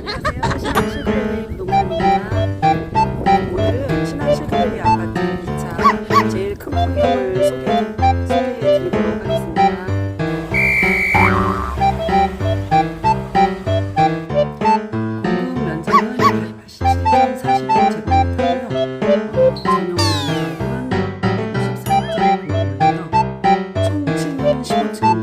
안녕하세요. 신한실크레이 부동산입니다. 오늘은 신한실크레이 아파트 2차 제일 큰 풍경을 소개, 소개해 드리도록 하겠습니다. 공급 면적은 87.45제곱미터고요. 전용 면적은 163.9고요. 총 층은 15층인데요.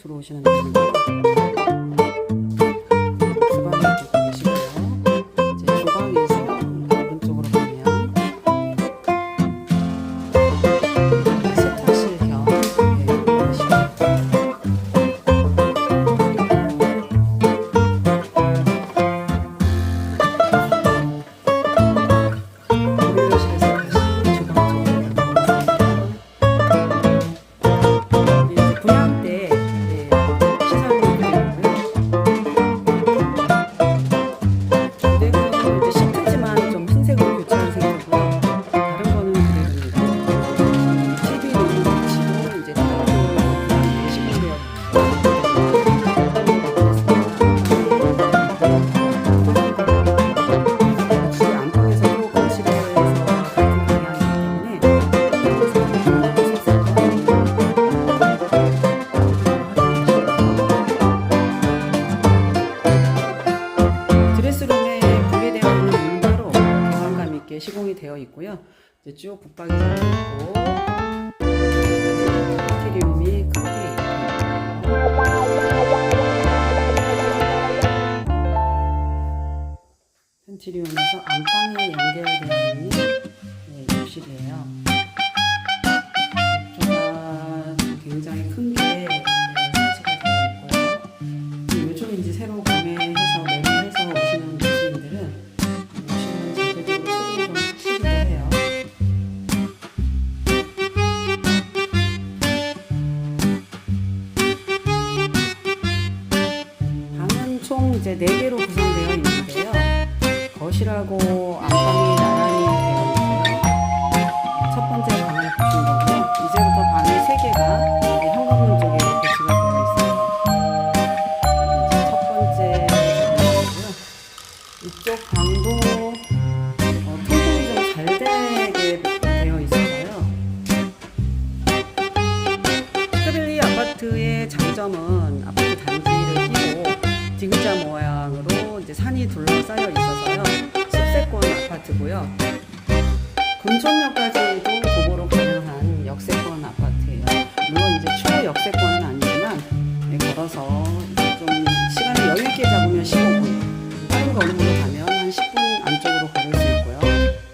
들어오시는 분이고요. 붙박이 잘 있고 인테리움이 크게. 펜트리움에서 안방에 네, 욕실이에요. 거실하고 안방이 나란히 되어 있어요. 첫 번째 방을 보신 거고요. 이제부터 방이 3개가 현관문 쪽에 배치가 되어. 이제 첫 번째 방이고요. 이쪽 방도 디귿자 모양으로 이제 산이 둘러싸여 있어서요. 숲세권 아파트고요. 금촌역까지도 도보로 가능한 역세권 아파트예요. 물론 이제 최 역세권은 아니지만 네, 걸어서 좀 시간을 여유 있게 잡으면 15분, 빠른 걸음으로 가면 한 10분 안쪽으로 걸을 수 있고요.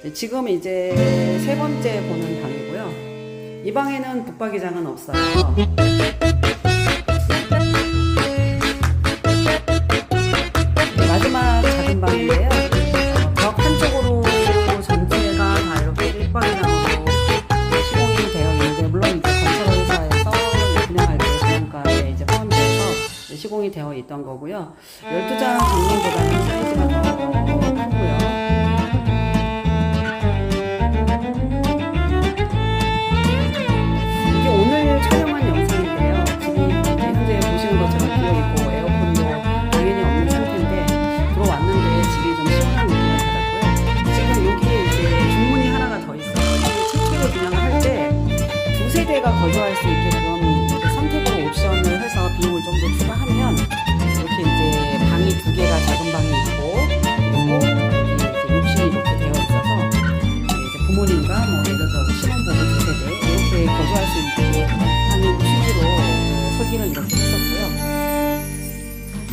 네, 지금 이제 세 번째 보는 방이고요. 이 방에는 붙박이장은 없어요.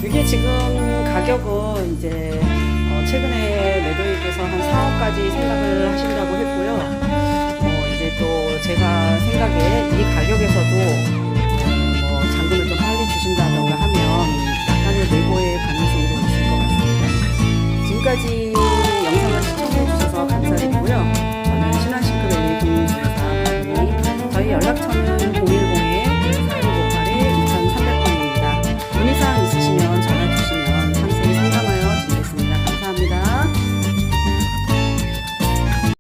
이게 지금 가격은 이제 어, 최근에 매도인께서 한 4억까지 생각을 하신다고 했고요. 어, 이제 또 제가 생각에 이 가격에서도 음, 뭐 잔금을 좀 빨리 주신다던가 하면 약간의 내고의 가능성이 좀 있을 것 같습니다. 지금까지 영상을 시청해주셔서 감사드리고요. 저는 신한싱크밸리 금융회사 저희 연락처